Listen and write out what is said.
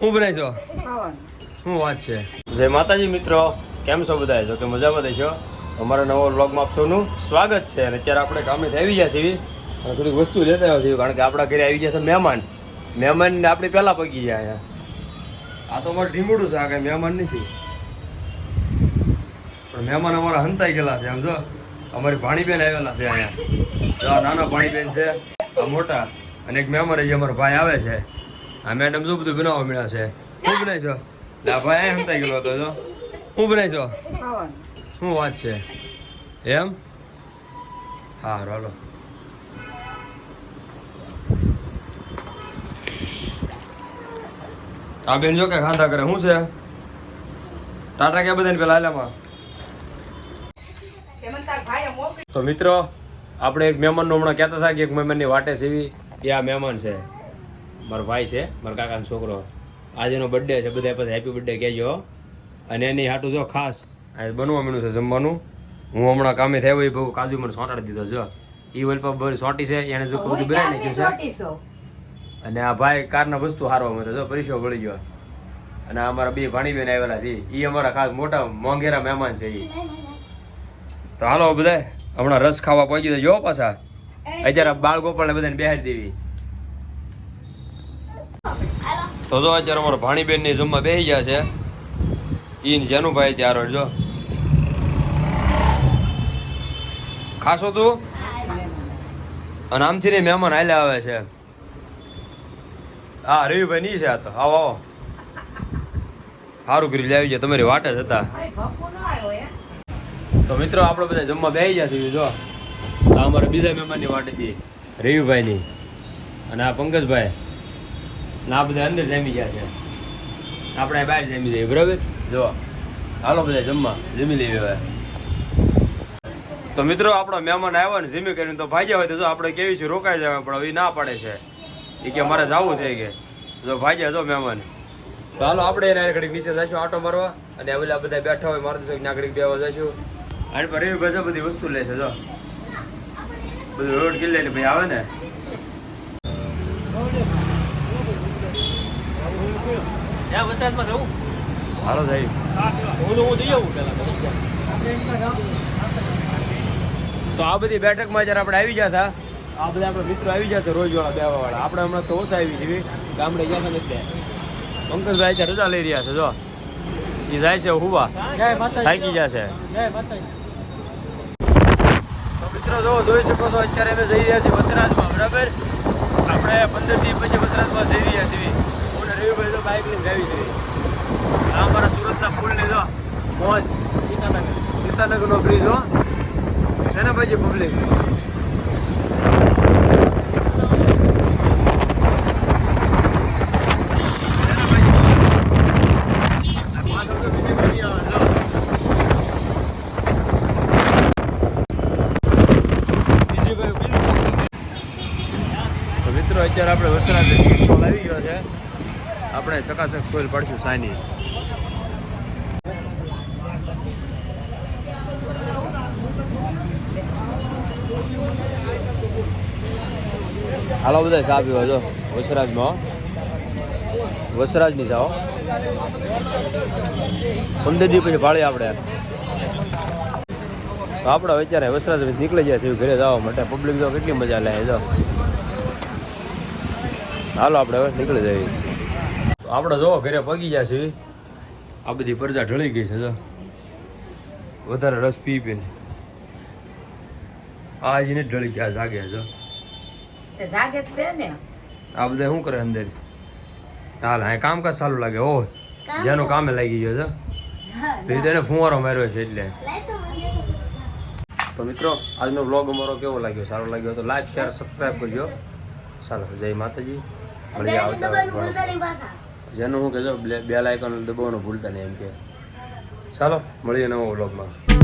હું બનાવી છો? શું વાત છે? જય માતાજી મિત્રો કેમ છો બધા જો કે મજામાં દેશો અમારા નવો વ્લોગમાં આપ સૌનું સ્વાગત છે. અને અત્યારે આપણે કામે આવી ગયા છીએ. અને થોડીક વસ્તુ લેતા આવ્યા છીએ કારણ કે આપણા ઘરે આવી ગયા છે મહેમાન. મહેમાન આપણે પહેલા પગી ગયા અહીંયા. આ તો અમારે ઢીંગુડું છે આ કઈ મહેમાન નથી. પણ મહેમાન અમારા હંતાઈ ગયેલા છે સમજો અમારી ભાણીબેન આવેલા છે અહીંયા. નાના ભાણીબેન છે મોટા. અને એક મહેમાન હજી અમારો ભાઈ આવે છે. આ મેડમ શું બધું બનાવો મળ્યા છે. શું બનાવી છો લે, આ ભાઈ અહીંયા હંતાઈ ગયેલો હતો, જો. શું બનાવી છો શું વાત છે? એમ? હા હાલો. આ બેન જો કે ખાધા કરે, શું છે? ટાટા કે બધાને પેલા આલામાં તો મિત્રો, આપણે એક મહેમાનનું હમણાં કહેતા હતા કે એક મહેમાનની વાટે સેવી, એ આ મહેમાન છે. મારો ભાઈ છે મારા કાકાનો છોકરો. આજે એનો બર્થડે છે બધા પછી હેપી બર્થડે કહેજો અને એની હાટું જો ખાસ આજે બનવા મીનું છે જમવાનું. હું હમણાં કામે થયો એ બહુ કાજુ મને સોંટાડી દીધો જો. એ વલપા બધી સોટી છે એને જો બધું બનાવી નાખ્યું છે. અને આ ભાઈ કારના વસ્તુ હારવા તો જો પરિશો ગળી ગયો. અને અમારા બે ભાણીબેન આવેલા છે એ અમારા ખાસ મોટા મોંઘેરા મહેમાન છે એ તો હાલો બધા હમણાં રસ ખાવા પહોંચી તો જો પાછા. અત્યારે બાળ ગોપાળને બધાને બેહાડી દેવી. તો જો અત્યારે અમારા ભાણીબેનની જમવા બેસી ગયા છે. ઈ ને જેનું ભાઈ ત્યાર જો. ખાસો તું? અને આમથી ને મહેમાન હાલ્યા આવે છે. હા રવિભાઈ નહીં છે આ તો. આવો આવો. સારું કરી લાવી જાય તમારી વાટે જ હતા. તો મિત્રો આપણે બધા જમવા બેસી ગયા છીએ જો. અમારા બીજા મહેમાનની વાટ હતી રવિભાઈની. અને આ પંકજભાઈ. ને બધા અંદર જમી ગયા છે. આપણે બહાર જમી જઈએ, બરાબર? જો હાલો બધા જમવા. જમી લઈએ હવે. તો મિત્રો, આપણો મહેમાન આવ્યો ને જમી કરીને તો ભાગ્યા હોય તો આપણે કેવી છે, રોકાઈ જાય પણ હવે ના પાડે છે. એ કે મારે જવું છે કે. જો ભાગ્યા જો મહેમાન. તો હાલો આપણે એને ઘડીક નીચે જઈશું આટો મારવા અને આ બધા બેઠા હોય મારે ના ઘડીક બેવા જઈશું. અને પર એવી બધા બધી વસ્તુ લે છે, જો. બધું રોડ કિલ્લે ભાઈ આવે ને. હાલો સાહેબ તો આ બધી બેઠકમાં જ્યારે આપણે આવી ગયા હતા આ બધા આપણા મિત્રો આવી જશે રોજ વાળા બેવા વાળા આપણે હમણાં તો ઓછા આવી છીએ. ગામડે ગયા હતા ને પંકજભાઈ ત્યાં રજા લઈ રહ્યા છે જો. એ જાય છે હુવા. થાકી જશે છે. મિત્રો જો જોઈ શકો છો અત્યારે અમે જઈ રહ્યા છીએ વસરાજમાં બરાબર? આપણે પંદર દિવસ પછી વસરાજમાં જઈ રહ્યા છીએ. અમારા સુરતના ફૂલ લીધો મોજ. સીતાનગર સીતાનગરનો બ્રિજ હો. છે ને ભાઈ પબ્લિક મિત્રો, અત્યારે આપણે વસરાજ આવી ગયો છે. આપણે ચકાચક સોઈલ પાડશું સાની હાલો બધા ચા પીવા વસરાજમાં વસરાજની જાઓ પંદર દિવસ પછી ભાડે આપણે. તો આપણે અત્યારે વસરાજ નીકળી જાય છે, ઘરે જવા માટે. પબ્લિક જો કેટલી મજા લે જો. હાલો આપણે હવે નીકળી જઈએ. આપણે જો ઘરે પગી ગયા છે આ બધી પરજા ઢળી ગઈ છે જો. વધારે રસ પી પીને આ જ ને ઢળી ગયા જાગે જો. જાગે તે ને. આ બધા શું કરે અંદર? હાલ હા કામકાજ સારું લાગે ઓ જેનું કામે લાગી ગયો છે પછી તેને ફુવારો માર્યો છે એટલે. તો મિત્રો આજનો બ્લોગ અમારો કેવો લાગ્યો? સારો લાગ્યો તો લાઈક શેર સબસ્ક્રાઈબ કરજો. ચાલો જય માતાજી. મળીએ આવતા. જેનું હું કહેજો બે લાઇકન દબાવવાનું ભૂલતા નહીં એમ કે. ચાલો મળીએ નવો વ્લોગમાં.